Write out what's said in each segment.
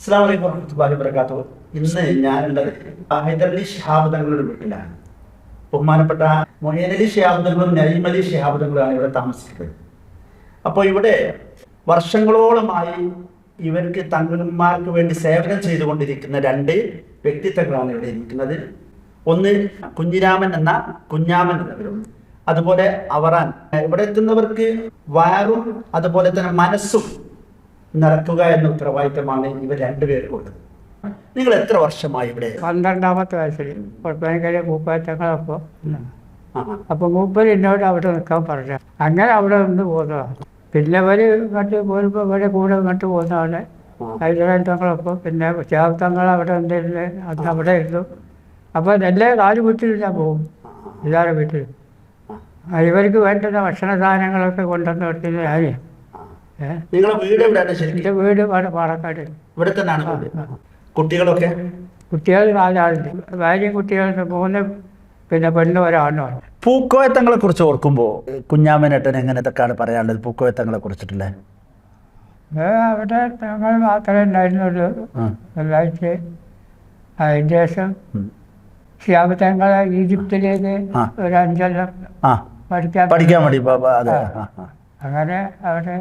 അസ്സാം വലൈക്കും warahmatullahi wabarakatuh. ഇന്ന് ഞാനുള്ളത് ഹൈദരലി ഷിഹാബ് തങ്ങളുടെ വീട്ടിലാണ്. ബഹുമാനപ്പെട്ട മൊഹീനലി ഷിഹാബ് തങ്ങളും നരീമലി ഷിഹാബ് തങ്ങളുമാണ് ഇവിടെ താമസിക്കുന്നത്. അപ്പോൾ ഇവിടെ വർഷങ്ങളോളമായി ഇവർക്ക് തങ്ങന്മാർക്ക് വേണ്ടി സേവനം ചെയ്തുകൊണ്ടിരിക്കുന്ന രണ്ട് വ്യക്തിത്വങ്ങളാണ് ഇവിടെ ഇരിക്കുന്നത്. ഒന്ന് കുഞ്ഞിരാമൻ എന്ന കുഞ്ഞാമൻ എന്നവരും അതുപോലെ അവറാൻ. ഇവിടെ എത്തുന്നവർക്ക് വയറും അതുപോലെ തന്നെ മനസ്സും നിറക്കുക എന്ന ഉത്തരവാദിത്തമാണ് ഇവർ രണ്ടുപേരും കൊടുത്തത് നിങ്ങൾ എത്ര വർഷമായി ഇവിടെ? പന്ത്രണ്ടാമത്തെ വയസ്സിൽ കുഴപ്പമില്ല മൂപ്പറ്റങ്ങളപ്പോൾ അപ്പൊ മൂപ്പർ എന്നോട് അവിടെ നിൽക്കാൻ പറഞ്ഞു. അങ്ങനെ അവിടെ നിന്ന് പോകുന്നതാണ് പിന്നെ അവർ കണ്ട് പോരുമ്പോൾ ഇവിടെ കൂടെ കണ്ടു പോകുന്നതാണ് ഹൈദരാബാദ് തങ്ങളപ്പോ പിന്നെ ഷാബ് തങ്ങൾ അവിടെ ഉണ്ടായിരുന്നു അന്ന് അവിടെ ഇരുന്നു. അപ്പോൾ നല്ല നാല് വീട്ടിൽ ഞാൻ പോകും എല്ലാവരുടെ വീട്ടിൽ ആ, ഇവർക്ക് വേണ്ടുന്ന ഭക്ഷണ സാധനങ്ങളൊക്കെ കൊണ്ടുവന്ന് കൊടുത്തിട്ട് ഞാൻ ഏഹ് നിങ്ങളെ വീട് എവിടെയാണ് ശരിക്കും? വീട് പാലക്കാട് ഇവിടെ തന്നെയാണ് കുട്ടികളൊക്കെ? കുട്ടികൾ നാലാളുണ്ട്. ഭാര്യയും കുട്ടികളുണ്ട് മൂന്ന് പിന്നെ പെണ്ണും ഒരാണുമാണ് പൂക്കോയത്തങ്ങളെ കുറിച്ച് ഓർക്കുമ്പോൾ കുഞ്ഞാമനേട്ടൻ എങ്ങനത്തൊക്കെയാണ് പറയാനുള്ളത്? പൂക്കോയത്തങ്ങളെ കുറിച്ചിട്ടില്ലേ? അവിടെ ഞങ്ങൾ മാത്രമേ ഉണ്ടായിരുന്നുള്ളൂ. ഒരാഴ്ച അതിന് ശേഷം ശ്യാമത്തങ്ങളെ തങ്ങളെ ഈജിപ്തിലേക്ക്. ഒരു അഞ്ചെല്ലാം പഠിക്കാൻ പഠിക്കാൻ വേണ്ടി അങ്ങനെ അവിടെ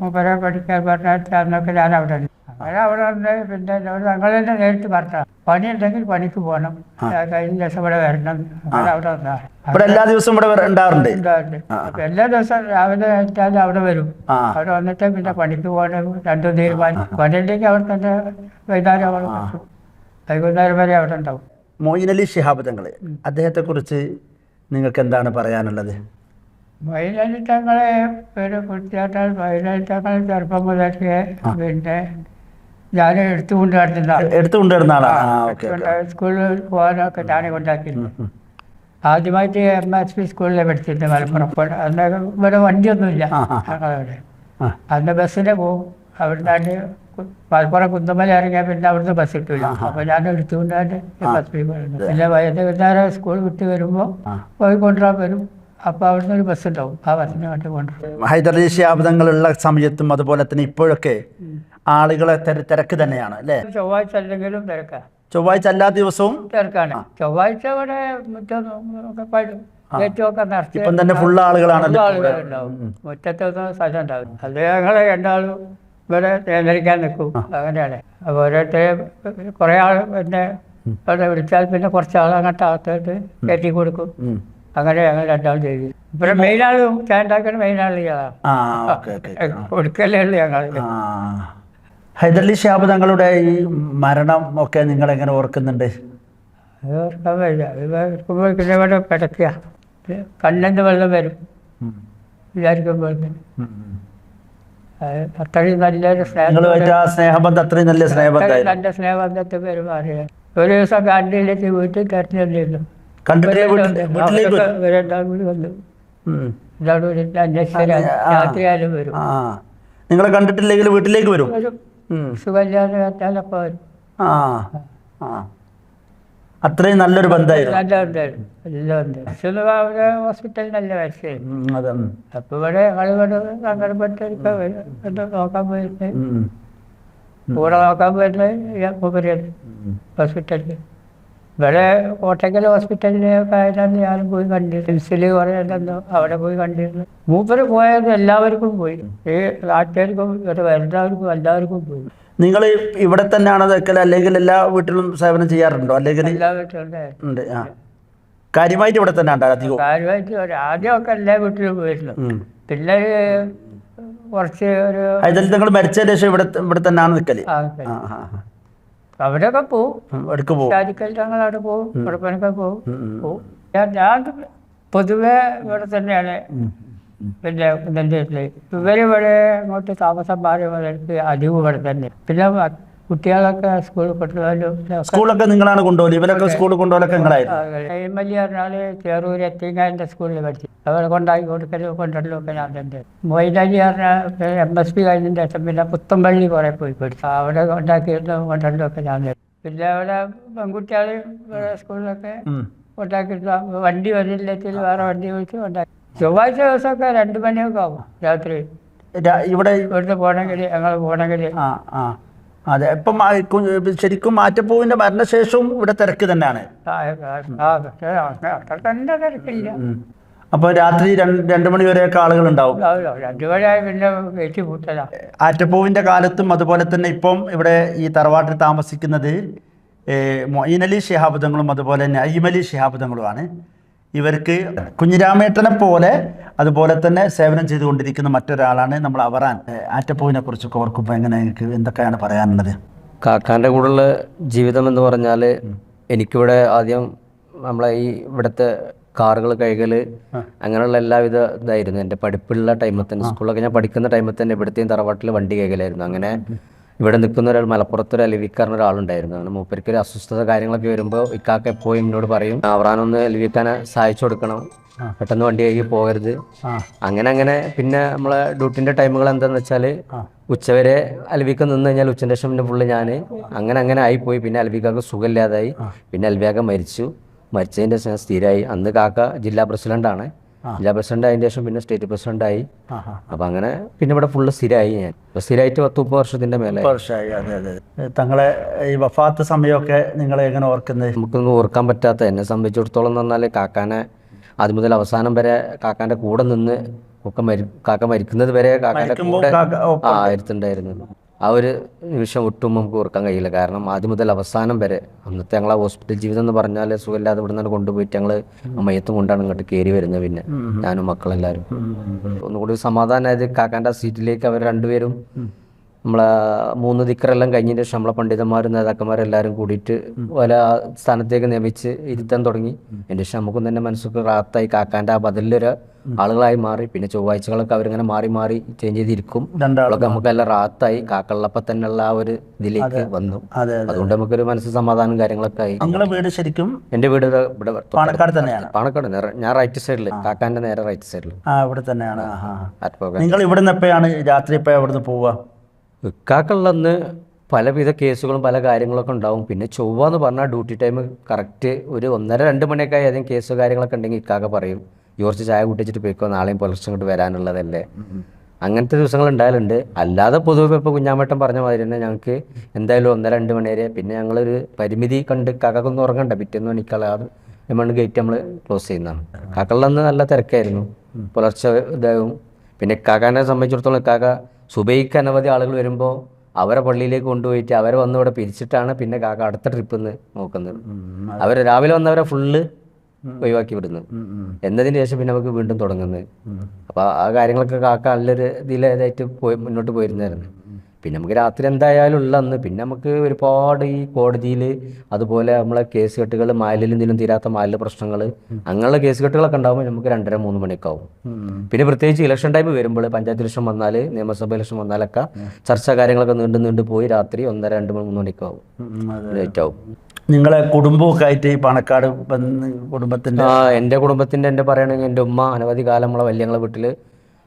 മൂപ്പരെ പഠിക്കാൻ പറഞ്ഞാൽ അന്നൊക്കെ ഞാൻ അവിടെ ഉണ്ട് അങ്ങനെ അവിടെ ഉണ്ട് പിന്നെ ഞങ്ങൾ തന്നെ നേരിട്ട് പറഞ്ഞ പണി ഉണ്ടെങ്കിൽ പണിക്ക് പോകണം. കഴിഞ്ഞ ദിവസം ഇവിടെ വരണം. അങ്ങനെ അവിടെ വന്നാ. എല്ലാ ദിവസവും ഇവിടെ അപ്പൊ എല്ലാ ദിവസവും രാവിലെ വെച്ചാൽ അവിടെ വരും. അവിടെ വന്നിട്ട് പിന്നെ പണിക്ക് പോകണം. രണ്ടും തീരുമാനം പണിയിലേക്ക് അവിടെ തന്നെ വൈകുന്നേരം അവിടെ. വൈകുന്നേരം വരെ അവിടെ ഉണ്ടാവും. മൊയ്നലി ഷിഹാബ് തങ്ങൾ അദ്ദേഹത്തെ കുറിച്ച് നിങ്ങൾക്ക് എന്താണ് പറയാനുള്ളത്? വൈകുന്നേരം തങ്ങളെ ഒരു കുട്ടിയാട്ടാൽ വൈകുന്നേരം തങ്ങൾ ചെറുപ്പം മുതലൊക്കെ പിന്നെ ഞാൻ എടുത്തു നടത്തുന്ന എടുത്തു കൊണ്ടുവരുന്ന സ്കൂളിൽ പോകാനൊക്കെ ഞാനെ കൊണ്ടാക്കിയിരുന്നു ആദ്യമായിട്ട് എം എസ് പി സ്കൂളിലെ പഠിച്ചിട്ടുണ്ട് മലപ്പുറം അന്ന് ഇവിടെ വണ്ടിയൊന്നുമില്ല. ഞങ്ങളവിടെ. അന്ന് ബസ്സിന് പോകും അവിടുന്ന് മലപ്പുറം കുന്തമല ഇറങ്ങിയാൽ പിന്നെ അവിടുന്ന് ബസ് കിട്ടില്ല അപ്പോൾ ഞാൻ എടുത്തുകൊണ്ടാണ് ബസ് എസ് പി പിന്നെ വൈകുന്നേരം സ്കൂൾ വിട്ട് വരുമ്പോൾ പോയി കൊണ്ടുപോകാൻ വരും. അപ്പോൾ അവിടുന്ന് ഒരു ബസ് ഉണ്ടാവും. ആ ബസ്സിന് വേണ്ടി കൊണ്ടുവരും. ഹൈദരലി ഷിഹാബ് തങ്ങളുള്ള സമയത്തും അതുപോലെ തന്നെ ഇപ്പോഴൊക്കെ ആളുകളെ തിര- തിരക്ക് തന്നെയാണ് അല്ലേ? ചൊവ്വാഴ്ച അല്ലെങ്കിലും തിരക്കാണ് ചൊവ്വാഴ്ച എല്ലാ ദിവസവും? തിരക്കാണ്. ചൊവ്വാഴ്ച ഇവിടെ മുറ്റം ഇപ്പം തന്നെ ഫുൾ ആളുകളാണല്ലോ മുറ്റത്തൊന്നും സ്ഥലം ഉണ്ടാവും. അത് ഞങ്ങൾ രണ്ടാളും ഇവിടെ നിയന്ത്രിക്കാൻ നിൽക്കും. അങ്ങനെയാണ്. അപ്പോൾ ഓരോരുത്തരെ കുറേ ആൾ പിന്നെ അവിടെ വിളിച്ചാൽ പിന്നെ കുറച്ച് ആൾ അങ്ങോട്ട് അകത്തോട്ട് കയറ്റി കൊടുക്കും. അങ്ങനെ ഞങ്ങൾ രണ്ടാളും ചെയ്തു. ഇവിടെ ഉണ്ടാക്കുന്ന മെയിൻ ആൾ ഇയാളാണ് ആ ഓക്കെ ഓക്കെ കൊടുക്കല്ലേ ഉള്ളൂ ഞങ്ങൾ. ആ. ഹൈദരലി ഷിഹാബ് തങ്ങളുടെ ഈ മരണം ഒക്കെ നിങ്ങൾ എങ്ങനെ ഓർക്കുന്നുണ്ട്? അത് ഓർക്കാൻ ഇവിടെ പിടയ്ക്കുക കണ്ണിന്റെ വെള്ളം വരും. വിചാരിക്കുമ്പോൾ അത്രയും നല്ലൊരു സ്നേഹബന്ധം അത്രയും നല്ല സ്നേഹബന്ധം നല്ല സ്നേഹബന്ധത്തിൽ പെരുമാറിയ ഒരു ദിവസം കണ്ടിലേക്ക് വീട്ടിൽ തെരഞ്ഞു വീട്ടിലേക്ക് വരും. കൂടി വന്നു. കൂടി നിങ്ങളെ കണ്ടിട്ടില്ലെങ്കിൽ വീട്ടിലേക്ക് വരും. സുഖമില്ലാതെ ആ. ആ. അത്രയും നല്ലൊരു ബന്ധമായിരുന്നു. നല്ല ഉണ്ടായിരുന്നു എല്ലാം ഉണ്ട് അവിടെ ഹോസ്പിറ്റലിൽ നല്ല അതെ. ഇവിടെ സങ്കടപ്പെട്ടൊക്കെ നോക്കാൻ. കൂടെ ഹോസ്പിറ്റലിൽ. ഇവിടെ കോട്ടയ്ക്കൽ ഹോസ്പിറ്റലിലെ ആയതാണ് ഞാനും പോയി കണ്ടിരുന്നു. സിംസിൽ കുറേ ഉണ്ടെന്നോ അവിടെ പോയി കണ്ടിരുന്നു. മൂപ്പര് പോയത് എല്ലാവർക്കും പോയി. ഈ നാട്ടുകാർക്കും ഇവിടെ വരുന്നവർക്കും എല്ലാവർക്കും പോയി. നിങ്ങൾ ഇവിടെ തന്നെയാണ് വെക്കൽ അല്ലെങ്കിൽ എല്ലാ വീട്ടിലും സേവനം ചെയ്യാറുണ്ടോ? അല്ലെങ്കിൽ എല്ലാ വീട്ടിലും ഉണ്ട്. ആ. കാര്യമായിട്ട് ഇവിടെ തന്നെ ഉണ്ടോ അധികം കാര്യമായിട്ട് ആദ്യമൊക്കെ എല്ലാ വീട്ടിലും പോയിരുന്നു. പിന്നെ കുറച്ച് ഒരു അതിൽ നിങ്ങൾ മരിച്ചതിന് ശേഷം ഇവിടെ ഇവിടെ തന്നെയാണ് നിൽക്കൽ ആ, ആ. അവിടെയൊക്കെ പോവും. എടുക്ക് പോവും. കുഴപ്പനൊക്കെ പോവും ഉം, ഉം. പോവും. ഞാൻ ഞാൻ പൊതുവെ ഇവിടെ തന്നെയാണ്. പിന്നെ ഇതിന്റെ ഇവരിവിടെ അങ്ങോട്ട് താമസം മാറി വന്നിട്ട് അധികം ഇവിടെ തന്നെ. പിന്നെ കുട്ടികളൊക്കെ സ്കൂളിൽ കൊണ്ടുപോയാലും സ്കൂളൊക്കെ നിങ്ങളാണ് കൊണ്ടുപോകുന്നത് ഇവരൊക്കെ സ്കൂളിൽ കൊണ്ടുപോകലൊക്കെ നിങ്ങളായിരുന്നു? പറഞ്ഞാൽ ചെറൂർ എത്തിങ്ങാന്റെ സ്കൂളിൽ പഠിച്ചു. അവരെ കൊണ്ടാക്കി കൊടുക്കലും കൊണ്ടുവരലും ഒക്കെ ഞാൻ തന്നെ. മൊയ്ലാലി പറഞ്ഞാൽ എം എസ് പി കഴിഞ്ഞതിന്റെ ശേഷം പിന്നെ പുത്തമ്പള്ളി കുറേ പോയി പഠിച്ചു. അവിടെ കൊണ്ടാക്കിയിരുന്നു കൊണ്ടുവരലും ഒക്കെ ഞാൻ തന്നെ. പിന്നെ അവിടെ പെൺകുട്ടികൾ സ്കൂളിലൊക്കെ കൊണ്ടാക്കിയിരുന്നു. വണ്ടി വരില്ലെങ്കിൽ വേറെ വണ്ടി വിളിച്ച് ഉണ്ടാക്കി ചൊവ്വാഴ്ച ദിവസമൊക്കെ രണ്ട് മണിയൊക്കെ ആവും രാത്രി. ഇവിടെ ഇവിടുന്ന് പോകണമെങ്കിൽ ഞങ്ങൾ പോകണമെങ്കിൽ ആ ആ. അതെ ഇപ്പം ശരിക്കും മാറ്റപ്പൂവിന്റെ മരണശേഷവും ഇവിടെ തിരക്ക് തന്നെയാണ് തിരക്കില്ല അപ്പോൾ രാത്രി രണ്ടു മണി വരെയൊക്കെ ആളുകൾ ഉണ്ടാവും ആറ്റപ്പൂവിന്റെ കാലത്തും അതുപോലെ തന്നെ ഇപ്പം ഇവിടെ ഈ തറവാട്ടിൽ താമസിക്കുന്നത് മൊയ്നലി ശിഹാബുദങ്ങളും അതുപോലെ തന്നെ അയ്യമലി ശിഹാബുദങ്ങളുമാണ് ഇവർക്ക് കുഞ്ഞിരാമേട്ടനെ പോലെ അതുപോലെ തന്നെ സേവനം ചെയ്തുകൊണ്ടിരിക്കുന്ന മറ്റൊരാളാണ് നമ്മൾ അവറാൻ. ആറ്റപ്പൂവിനെ കുറിച്ചൊക്കെ ഓർക്കുമ്പോൾ എങ്ങനെ എനിക്ക് എന്തൊക്കെയാണ് പറയാനുള്ളത്? കാക്കാന്റെ കൂടെയുള്ള ജീവിതം എന്ന് പറഞ്ഞാൽ എനിക്കിവിടെ ആദ്യം നമ്മളെ ഈ ഇവിടുത്തെ കാറുകൾ കൈകൾ അങ്ങനെയുള്ള എല്ലാവിധ ഇതായിരുന്നു. എന്റെ പഠിപ്പുള്ള ടൈമിൽ തന്നെ സ്കൂളിലൊക്കെ ഞാൻ പഠിക്കുന്ന ടൈമിൽ തന്നെ ഇവിടുത്തെയും തറവാട്ടിൽ വണ്ടി കൈകലായിരുന്നു അങ്ങനെ ഇവിടെ നിൽക്കുന്ന ഒരാൾ മലപ്പുറത്തൊരു അലിവിക്കാരൻ ഒരാളുണ്ടായിരുന്നു അങ്ങനെ മൂപ്പർക്ക് ഒരു അസ്വസ്ഥത കാര്യങ്ങളൊക്കെ വരുമ്പോൾ ഇക്കാക്ക എപ്പോഴും എന്നോട് പറയും അവറാനൊന്ന് അലിവിക്കാനെ സഹായിച്ചു കൊടുക്കണം. പെട്ടെന്ന് വണ്ടി കഴുകി പോകരുത്. അങ്ങനെ അങ്ങനെ പിന്നെ നമ്മളെ ഡ്യൂട്ടിന്റെ ടൈമുകൾ എന്താന്ന് വെച്ചാൽ ഉച്ചവരെ അൽവിക്ക നിന്ന് കഴിഞ്ഞാൽ ഉച്ചന്റെ ശേഷം പിന്നെ ഫുള്ള് ഞാൻ അങ്ങനെ അങ്ങനെ ആയി പോയി പിന്നെ അൽവിക്കാക്ക് സുഖമില്ലാതായി. പിന്നെ അൽവിയാക്ക മരിച്ചു. മരിച്ചതിന്റെ ശേഷം സ്ഥിരമായി. അന്ന് കാക്ക ജില്ലാ പ്രസിഡന്റാണ് ജില്ലാ പ്രസിഡന്റ് അതിന്റെ ശേഷം പിന്നെ സ്റ്റേറ്റ് പ്രസിഡന്റ് ആയി അപ്പൊ അങ്ങനെ പിന്നെ ഇവിടെ ഫുള്ള് സ്ഥിരമായി ഞാൻ. ഇപ്പൊ സ്ഥിരമായിട്ട് പത്ത് മുപ്പത് വർഷത്തിന്റെ മേലെ. വർഷമായി അതെ അതെ. തങ്ങളെ ഈ വഫാത്ത് സമയമൊക്കെ നിങ്ങൾ എങ്ങനെ ഓർക്കുന്നത്? നമുക്കൊന്നും ഓർക്കാൻ പറ്റാത്ത എന്നെ സംബന്ധിച്ചിടത്തോളം എന്ന് പറഞ്ഞാൽ കാക്കാനെ ആദ്യം മുതൽ അവസാനം വരെ കാക്കാന്റെ കൂടെ നിന്ന് ഒക്കെ മരി കാക്ക മരിക്കുന്നത് വരെ കാക്കാന്റെ കൂടെ ആ ആയിരുന്നുണ്ടായിരുന്നു ആ ഒരു നിമിഷം ഒട്ടും നമുക്ക് ഓർക്കാൻ കഴിയില്ല. കാരണം ആദ്യം മുതൽ അവസാനം വരെ അന്നത്തെ ഞങ്ങളെ ഹോസ്പിറ്റൽ ജീവിതം എന്ന് പറഞ്ഞാൽ സുഖമില്ലാതെ ഇവിടെ നിന്ന് കൊണ്ടുപോയിട്ട് ഞങ്ങൾ മയത്തും കൊണ്ടാണ് ഇങ്ങോട്ട് കയറി വരുന്നത് പിന്നെ. ഞാനും മക്കളെല്ലാവരും ഒന്നുകൂടി സമാധാനമായത് കാക്കാന്റെ സീറ്റിലേക്ക് അവർ രണ്ടുപേരും നമ്മളെ മൂന്ന് ദിക്കറെല്ലാം കഴിഞ്ഞതിന് ശേഷം നമ്മളെ പണ്ഡിതന്മാരും നേതാക്കന്മാരും എല്ലാവരും കൂടിയിട്ട് പല സ്ഥാനത്തേക്ക് നിയമിച്ച് ഇരുത്താൻ തുടങ്ങി. എന്റെ ശേഷം നമുക്കും തന്നെ മനസ്സൊക്കെ റാത്തായി. കാക്കാന്റെ ആ ബദലിലൊരു ആളുകളായി മാറി. പിന്നെ ചൊവ്വാഴ്ചകളൊക്കെ അവരിങ്ങനെ മാറി മാറി ചേഞ്ച് ചെയ്തിരിക്കും. അതൊക്കെ നമുക്ക് എല്ലാം റാത്തായി. കാക്കള്ളപ്പം തന്നെയുള്ള ആ ഒരു ഇതിലേക്ക് വന്നു. അതെ അതെ അതുകൊണ്ട് നമുക്കൊരു മനസ്സ് സമാധാനം കാര്യങ്ങളൊക്കെ ആയി. വീട് ശരിക്കും എന്റെ വീട് ഇവിടെ പാണക്കാട് തന്നെയാണ്. പാണക്കാട് ഞാൻ റൈറ്റ് സൈഡിൽ കാക്കാന്റെ നേരെ റൈറ്റ് സൈഡിൽ ഇവിടെ തന്നെയാണ്. നിങ്ങൾ ഇവിടെ നിന്ന് എപ്പോഴാണ് രാത്രി എപ്പോഴാണ് ഇവിടുന്ന് പോവുക? ഇക്കാക്കുള്ളന്ന് പലവിധ കേസുകളും പല കാര്യങ്ങളൊക്കെ ഉണ്ടാവും. പിന്നെ ചൊവ്വ എന്ന് പറഞ്ഞാൽ ഡ്യൂട്ടി ടൈം കറക്റ്റ് ഒരു ഒന്നര രണ്ട് മണിയൊക്കെ ഏതെങ്കിലും കേസ് കാര്യങ്ങളൊക്കെ ഉണ്ടെങ്കിൽ ഇക്കാക്ക പറയും. യോർച്ച് ചായ കൂട്ടിച്ചിട്ട് പോയിക്കോ നാളെയും പുലർച്ചെ ഇങ്ങോട്ട് വരാനുള്ളതല്ലേ? അങ്ങനത്തെ ദിവസങ്ങൾ ഉണ്ടായാലുണ്ട്. അല്ലാതെ പൊതുവെ ഇപ്പോൾ കുഞ്ഞാമേട്ടൻ പറഞ്ഞ മാതിരി തന്നെ ഞങ്ങൾക്ക് എന്തായാലും ഒന്നര രണ്ട് മണി വരെ പിന്നെ ഞങ്ങളൊരു പരിമിതി കണ്ട് കാക്കൊന്നും ഉറങ്ങണ്ട. പിറ്റേന്ന് മണിക്കളാതെ എമൗണ്ട് ഗേറ്റ് നമ്മൾ ക്ലോസ് ചെയ്യുന്നതാണ്. കാക്കളിലന്ന് നല്ല തിരക്കായിരുന്നു. പുലർച്ചെ ഇതാവും. പിന്നെ കാക്കാനെ സംബന്ധിച്ചിടത്തോളം കാക്ക സുബൈക്ക് അനവധി ആളുകൾ വരുമ്പോൾ അവരെ പള്ളിയിലേക്ക് കൊണ്ടുപോയിട്ട് അവരെ വന്ന് ഇവിടെ പിരിച്ചിട്ടാണ് പിന്നെ കാക്ക അടുത്ത ട്രിപ്പ് നിന്ന് നോക്കുന്നത് അവർ രാവിലെ വന്നവരെ ഫുള്ള് ഒഴിവാക്കി വിടുന്നു എന്നതിന് ശേഷം പിന്നെ നമുക്ക് വീണ്ടും തുടങ്ങുന്നത്. അപ്പോൾ ആ കാര്യങ്ങളൊക്കെ കാക്ക നല്ലൊരു ഇതിലേതായിട്ട് പോയി മുന്നോട്ട് പോയിരുന്നായിരുന്നു. പിന്നെ നമുക്ക് രാത്രി എന്തായാലും ഉള്ളന്ന്. പിന്നെ നമുക്ക് ഒരുപാട് ഈ കോടതിയിൽ അതുപോലെ നമ്മളെ കേസ് കെട്ടുകൾ മാലിൽ നിന്നും തീരാത്ത മാലിന്യ പ്രശ്നങ്ങൾ അങ്ങനെയുള്ള കേസ് കെട്ടുകളൊക്കെ ഉണ്ടാകുമ്പോൾ നമുക്ക് രണ്ടര മൂന്ന് മണിയൊക്കെ ആവും പിന്നെ പ്രത്യേകിച്ച് ഇലക്ഷൻ ടൈം വരുമ്പോൾ പഞ്ചായത്ത് ഇലക്ഷൻ വന്നാൽ നിയമസഭ ഇലക്ഷൻ വന്നാലൊക്കെ ചർച്ച കാര്യങ്ങളൊക്കെ നീണ്ടു നീണ്ടു പോയി രാത്രി ഒന്നര രണ്ട് മണി മൂന്ന് മണിയൊക്കെ ആവും ലേറ്റ് ആവും. നിങ്ങളെ കുടുംബമൊക്കെ ആയിട്ട് ഈ പണക്കാട് കുടുംബത്തിന്റെ ആ എന്റെ കുടുംബത്തിന്റെ എന്റെ പറയുകയാണെങ്കിൽ എന്റെ ഉമ്മ അനവധി കാലം നമ്മളെ വല്യങ്ങളെ വീട്ടിൽ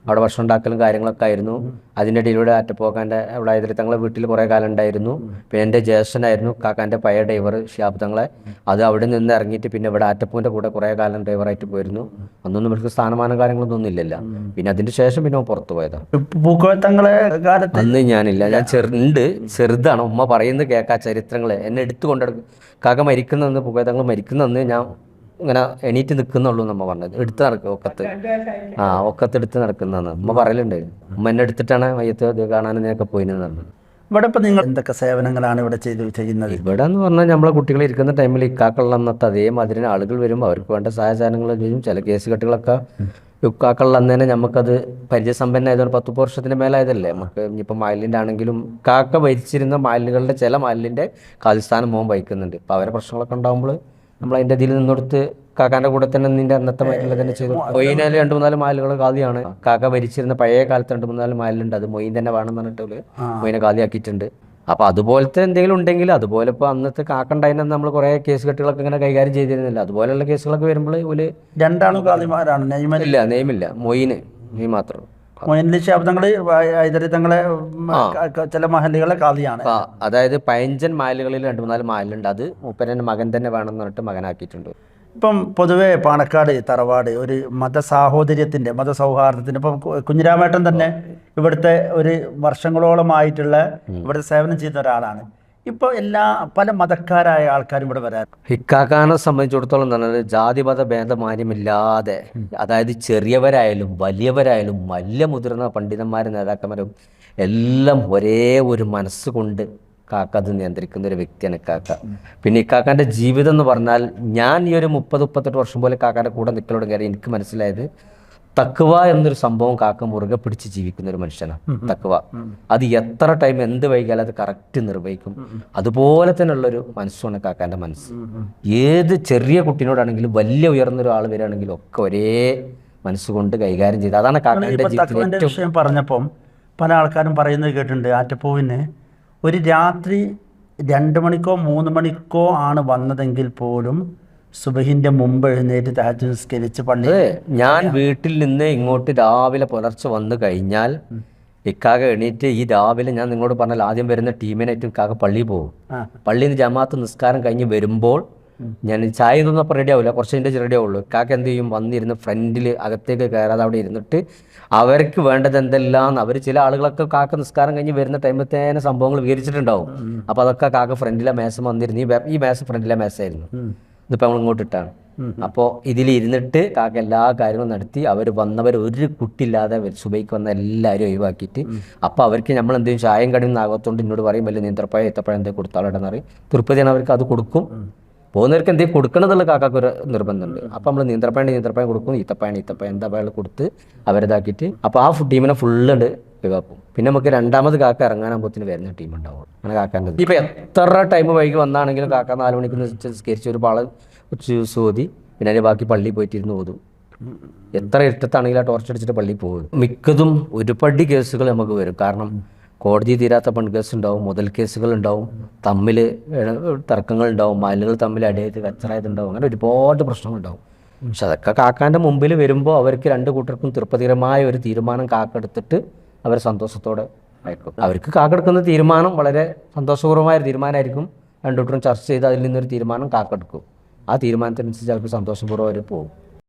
അവിടെ ഭക്ഷണം ഉണ്ടാക്കലും കാര്യങ്ങളൊക്കെ ആയിരുന്നു. അതിന്റെ ഇടയിലൂടെ അറ്റപ്പോക്കാന്റെ അവിടെ ആയതിൽ തങ്ങളെ വീട്ടിൽ കുറേ കാലം ഉണ്ടായിരുന്നു. പിന്നെ എന്റെ ജ്യേഷ്ഠനായിരുന്നു കാക്കാന്റെ പയ ഡ്രൈവർ ഷിയാബ് തങ്ങളെ. അത് അവിടെ നിന്ന് ഇറങ്ങിയിട്ട് പിന്നെ ഇവിടെ ആറ്റപ്പൂവിന്റെ കൂടെ കുറേ കാലം ഡ്രൈവറായിട്ട് പോയിരുന്നു. അന്നൊന്നും ഇവർക്ക് സ്ഥാനമാനം കാര്യങ്ങളൊന്നും ഒന്നുമില്ലല്ല. പിന്നെ അതിന്റെ ശേഷം പിന്നെ പുറത്തു പോയതാണ് പൂക്കോത്തങ്ങളെ അന്ന് ഞാനില്ല. ഞാൻ ചെറുണ്ട് ചെറുതാണ്. ഉമ്മ പറയുന്നത് കേൾക്കാ ചരിത്രങ്ങൾ എന്നെ എടുത്തു കൊണ്ടെടുക്കും കാക്ക മരിക്കുന്നന്ന് പൂക്കോത്തങ്ങൾ മരിക്കുന്നന്ന് ഞാൻ ഇങ്ങനെ എണീറ്റ് നിൽക്കുന്നുള്ളൂ നമ്മ പറഞ്ഞത്. എടുത്ത് നടക്കുക ഒക്കത്ത്. ആ ഒക്കത്ത് എടുത്ത് നടക്കുന്നതെന്ന് അമ്മ പറയലുണ്ട്. ഉമ്മ എന്നെ എടുത്തിട്ടാണ് മയ്യത്ത് ഇത് കാണാൻ ഇതിനൊക്കെ പോയിന്ന് പറഞ്ഞു ഇവിടെ ഇപ്പൊ നിങ്ങൾ എന്തൊക്കെ സേവനങ്ങളാണ് ഇവിടെ ചെയ്ത് ചെയ്യുന്നത്? ഇവിടെ എന്ന് പറഞ്ഞാൽ നമ്മളെ കുട്ടികൾ ഇരിക്കുന്ന ടൈമിൽ ഇക്കാക്കളുള്ള അന്നത്തെ അതേ മാതിരി ആളുകൾ വരും. അവർക്ക് വേണ്ട സഹായ സാധനങ്ങൾ ചെയ്യും. ചില കേസ് കെട്ടുകളൊക്കെ ഇക്കാക്കള്ള അന്ന് തന്നെ നമുക്കത് പരിചയസമ്പന്നായതുകൊണ്ട് പത്ത് വർഷത്തിന് മേലായതല്ലേ? നമുക്ക് ഇനിയിപ്പോൾ മാലിന്റെ ആണെങ്കിലും കാക്ക ഭരിച്ചിരുന്ന മാലിന്യങ്ങളുടെ ചില മാലിന്റെ കാലിസ്ഥാനം മോൻ വഹിക്കുന്നുണ്ട്. അപ്പോൾ അവരെ പ്രശ്നങ്ങളൊക്കെ ഉണ്ടാകുമ്പോൾ നമ്മൾ അതിന്റെ ഇതിൽ നിന്നെടുത്ത് കാക്കാന്റെ കൂടെ തന്നെ നിന്റെ അന്നത്തെ മയിലുള്ള തന്നെ ചെയ്തു. മൊയ്നാൽ രണ്ട് മൂന്നാൽ മാലുകൾ കാതിയാണ് കാക്ക ഭരിച്ചിരുന്ന പഴയ കാലത്ത് രണ്ട് മൂന്നാൽ മാലുണ്ട് അത് മൊയിൻ തന്നെ വേണം പറഞ്ഞിട്ട് മൊയിനെ കാതിയാക്കിയിട്ടുണ്ട് അപ്പൊ അതുപോലത്തെ എന്തെങ്കിലും ഉണ്ടെങ്കിൽ അതുപോലെ ഇപ്പൊ അന്നത്തെ കാക്കണ്ടായിരുന്നു നമ്മൾ കുറെ കേസ് കെട്ടുകളൊക്കെ ഇങ്ങനെ കൈകാര്യം ചെയ്തിരുന്നില്ല. അതുപോലെയുള്ള കേസുകളൊക്കെ വരുമ്പോൾ ഒരു രണ്ടാളും കാതിമാരാണ് നെയ്മൽ ഇല്ല നെയ്മില്ല. മൊയിന്. നീ മാത്രം. മൊയിൻലി ശബ്ദങ്ങൾ ഹൈദരി തങ്ങളെ ചില മഹലുകളെ കാളിയാണ് അതായത് പയഞ്ചൻ മാലുകളിൽ രണ്ട് മൂന്നാൽ മാലുണ്ട് അത് മൂപ്പരന്റെ മകൻ തന്നെ വേണം പറഞ്ഞിട്ട് മകനാക്കിയിട്ടുണ്ട്. ഇപ്പം പൊതുവെ പാണക്കാട് തറവാട് ഒരു മതസാഹോദര്യത്തിന്റെ മതസൗഹാർദ്ദത്തിന്റെ ഇപ്പം കു- കുഞ്ഞിരാമേട്ടൻ തന്നെ ഇവിടുത്തെ ഒരു വർഷങ്ങളോളമായിട്ടുള്ള ഇവിടുത്തെ സേവനം ചെയ്യുന്ന ഒരാളാണ്. ഇപ്പോൾ എല്ലാ പല മതക്കാരായ ആൾക്കാരും ഇവിടെ വരാൻ ഹിക്കാക്കാനെ സംബന്ധിച്ചിടത്തോളം എന്ന് പറഞ്ഞാൽ ജാതിമത ഭേദമാന്യമില്ലാതെ അതായത് ചെറിയവരായാലും വലിയവരായാലും വലിയ മുതിർന്ന പണ്ഡിതന്മാരും നേതാക്കന്മാരും എല്ലാം ഒരേ ഒരു മനസ്സുകൊണ്ട് കാക്ക അത് നിയന്ത്രിക്കുന്ന ഒരു വ്യക്തിയാണ് കാക്ക. പിന്നെ ഇക്കാക്കാന്റെ ജീവിതം എന്ന് പറഞ്ഞാൽ ഞാൻ ഈ ഒരു മുപ്പത് മുപ്പത്തെട്ട് വർഷം പോലെ കാക്കാന്റെ കൂടെ നിൽക്കലോട് കയറി എനിക്ക് മനസ്സിലായത് തക്കുവ എന്നൊരു സംഭവം കാക്ക മുറുകെ പിടിച്ച് ജീവിക്കുന്ന ഒരു മനുഷ്യനാണ് തക്കുവ അത് എത്ര ടൈം എന്ത് വൈകിയാലും അത് കറക്റ്റ് നിർവഹിക്കും. അതുപോലെ തന്നെയുള്ളൊരു മനസ്സാണ് കാക്കാന്റെ മനസ്സ്. ഏത് ചെറിയ കുട്ടീനോടാണെങ്കിലും വലിയ ഉയർന്ന ഒരാൾ വരികയാണെങ്കിലും ഒക്കെ ഒരേ മനസ്സുകൊണ്ട് കൈകാര്യം ചെയ്ത്. അതാണ് കാക്കാന്റെ ഇപ്പൊ ജീവിതത്തിൽ വിഷയം പറഞ്ഞപ്പം പല ആൾക്കാരും പറയുന്നത് കേട്ടിട്ടുണ്ട്. ആറ്റപ്പൂവിന് ഒരു രാത്രി രണ്ട് മണിക്കോ മൂന്ന് മണിക്കോ ആണ് വന്നതെങ്കിൽ പോലും സുബഹിന്റെ മുമ്പ് എഴുന്നേറ്റ് താജ് നിസ്കരിച്ച് പള്ളി ഞാൻ വീട്ടിൽ നിന്ന് ഇങ്ങോട്ട് രാവിലെ പുലർച്ചെ വന്നു കഴിഞ്ഞാൽ ഇക്കാകെ എണീറ്റ് ഈ രാവിലെ ഞാൻ നിങ്ങളോട് പറഞ്ഞാൽ ആദ്യം വരുന്ന ടീമിനായിട്ട് ഇക്കാക പള്ളിയിൽ പോകും. പള്ളിയിൽ നിന്ന് ജമാഅത്ത് നിസ്കാരം കഴിഞ്ഞ് വരുമ്പോൾ ഞാൻ ചായ ഇതൊന്നും അപ്പോൾ റെഡി ആവില്ല കുറച്ച് കഴിഞ്ഞിട്ട് റെഡി ആവുള്ളൂ. ഇക്കാക്ക എന്ത് ചെയ്യും? വന്നിരുന്ന് ഫ്രണ്ടിൽ അകത്തേക്ക് കയറാതെ അവിടെ ഇരുന്നിട്ട് അവർക്ക് വേണ്ടത് എന്തെല്ലാം അവർ ചില ആളുകളൊക്കെ കാക്ക നിസ്കാരം കഴിഞ്ഞ് വരുന്ന ടൈമത്തേനെ സംഭവങ്ങൾ വിവരിച്ചിട്ടുണ്ടാവും. അപ്പോൾ അതൊക്കെ കാക്ക ഫ്രണ്ടിലെ മേശം വന്നിരുന്നു. ഈ മേശം ഫ്രണ്ടിലെ മേശമായിരുന്നു ഇതിപ്പോൾ നമ്മൾ ഇങ്ങോട്ട് ഇട്ടാണ്. അപ്പോൾ ഇതിലിരുന്നിട്ട് കാക്ക എല്ലാ കാര്യങ്ങളും നടത്തി അവർ വന്നവർ ഒരു കുട്ടിയില്ലാതെ സുബൈക്ക് വന്ന എല്ലാവരും ഒഴിവാക്കിയിട്ട് അപ്പോൾ അവർക്ക് നമ്മൾ എന്തെങ്കിലും ചായം കടിയും ആകത്തോണ്ട് എന്നോട് പറയും വലിയ നീന്തപ്പഴം ഏത്തപ്പഴം എന്തെങ്കിലും കൊടുത്താലോട്ടെന്ന് പറയും. തിരുപ്പതിയാണ് അവർക്ക് അത് കൊടുക്കും. പോകുന്നവർക്ക് എന്തെങ്കിലും കൊടുക്കണമെന്നുള്ള കാക്കാക്ക് ഒരു നിർബന്ധമുണ്ട്. അപ്പം നമ്മൾ നീന്തപ്പഴം നീന്തപ്പഴം കൊടുക്കും ഈത്തപ്പഴം ഈത്തപ്പഴം എന്താ പഴം കൊടുത്ത് അവരിതാക്കിയിട്ട് അപ്പോൾ ആ ടീമിനെ ഫുള്ളുണ്ട് ഒഴിവാക്കും. പിന്നെ നമുക്ക് രണ്ടാമത് കാക്ക ഇറങ്ങാനാകുമ്പോത്തിന് വരുന്ന ടീം ഉണ്ടാവും അങ്ങനെ കാക്കാന്റെ ഇപ്പം എത്ര ടൈം വൈകി വന്നാണെങ്കിലും കാക്ക നാല് മണിക്ക് നിസ്കരിച്ച് ഒരു പാള ഓതി പിന്നെ അതിന് ബാക്കി പള്ളി പോയിട്ടിരുന്ന് ഓതും എത്ര ഇരുട്ടത്താണെങ്കിലും ആ ടോർച്ച് അടിച്ചിട്ട് പള്ളി പോകും. മിക്കതും ഒരുപടി കേസുകൾ നമുക്ക് വരും. കാരണം കോടതി തീരാത്ത പെൺ കേസ് ഉണ്ടാവും മുതൽ കേസുകൾ ഉണ്ടാവും തമ്മിൽ തർക്കങ്ങൾ ഉണ്ടാവും മലുകൾ തമ്മിൽ അടിയത് കച്ചറായതുണ്ടാവും അങ്ങനെ ഒരുപാട് പ്രശ്നങ്ങളുണ്ടാവും. പക്ഷെ അതൊക്കെ കാക്കാന്റെ മുമ്പിൽ വരുമ്പോൾ അവർക്ക് രണ്ട് കൂട്ടർക്കും തൃപ്തികരമായ ഒരു തീരുമാനം കാക്കെടുത്തിട്ട് അവർ സന്തോഷത്തോടെ അവർക്ക് കാക്കെടുക്കുന്ന തീരുമാനം വളരെ സന്തോഷപൂർവമായ ഒരു തീരുമാനമായിരിക്കും. രണ്ടു കൂട്ടരും ചർച്ച ചെയ്ത് അതിൽ നിന്നൊരു തീരുമാനം കാക്കെടുക്കും. ആ തീരുമാനത്തിനനുസരിച്ച് അവർക്ക് സന്തോഷപൂർവം അവർ പോകും.